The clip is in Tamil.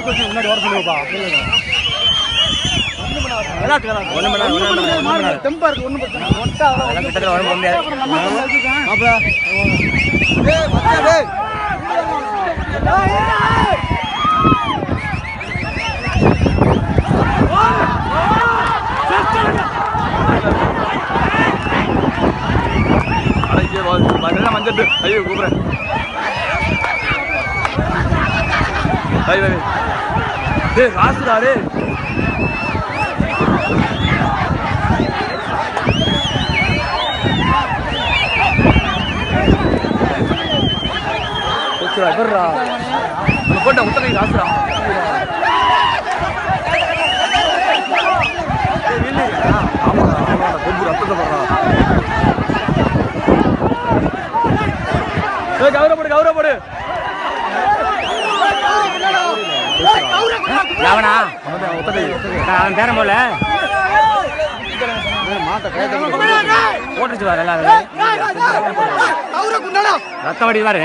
முன்னாடி வர சொல்லுவாப்பா அவ்வளோ அதெல்லாம் கிட்டத்தட்ட வர மண்ணெல்லாம் மஞ்சள் ஐயோ கூப்பிடுறேன் ஐயோ ஐயோ. டேய் காசுடா டேய் போச்சுடா எப்படிடா உனக்கு போட்ட முத்தகை காசுடா ஏய், வீல்ல இருக்கா? கொம்பு ரத்தத்தை போடுறா. கௌரவப்படு கௌரவப்படு அவனா அவன் பேரம் போல. போட்டுச்சு பாரு எல்லாரும். ரத்தம் வடி பாரு.